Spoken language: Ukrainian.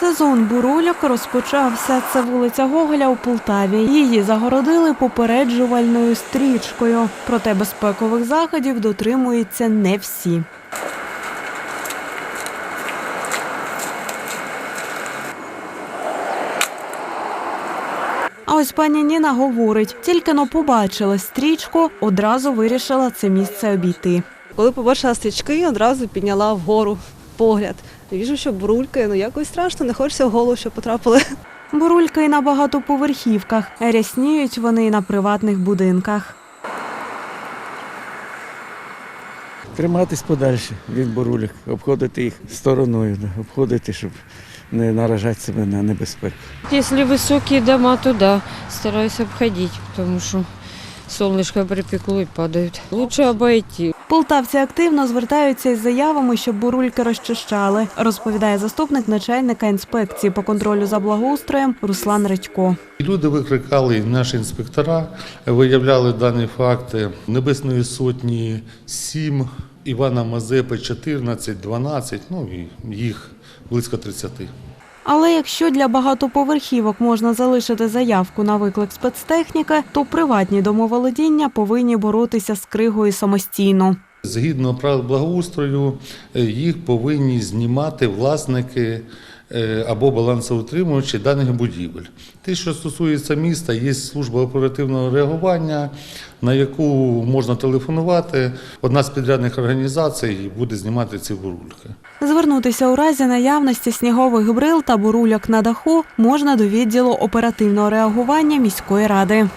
Сезон бурульок розпочався. Це вулиця Гоголя у Полтаві. Її загородили попереджувальною стрічкою. Проте безпекових заходів дотримуються не всі. А ось пані Ніна говорить, тільки но побачила стрічку, одразу вирішила це місце обійти. Коли побачила стрічки, одразу підняла вгору погляд. Віжу, що бурульки, ну якось страшно, не хочеться в голову, що потрапили. Бурульки й на багатоповерхівках, рясніють вони й на приватних будинках. Триматись подальше від бурулік, обходити їх стороною, обходити, щоб не наражати себе на небезпеку. Если высокие дома, то да, стараюсь обходить, потому что солнышко припекло и падают. Лучше обойти. Полтавці активно звертаються із заявами, щоб бурульки розчищали, розповідає заступник начальника інспекції по контролю за благоустроєм Руслан Редько. Люди викликали наші інспектора, виявляли дані факти Небесної сотні 7, Івана Мазепи 14, 12, ну і їх близько 30. Але якщо для багатоповерхівок можна залишити заявку на виклик спецтехніки, то приватні домоволодіння повинні боротися з кригою самостійно. Згідно правил благоустрою, їх повинні знімати власники або балансоутримувачі даних будівель. Те, що стосується міста, є служба оперативного реагування, на яку можна телефонувати. Одна з підрядних організацій буде знімати ці бурульки. Звернутися у разі наявності снігових брил та бурульок на даху можна до відділу оперативного реагування міської ради.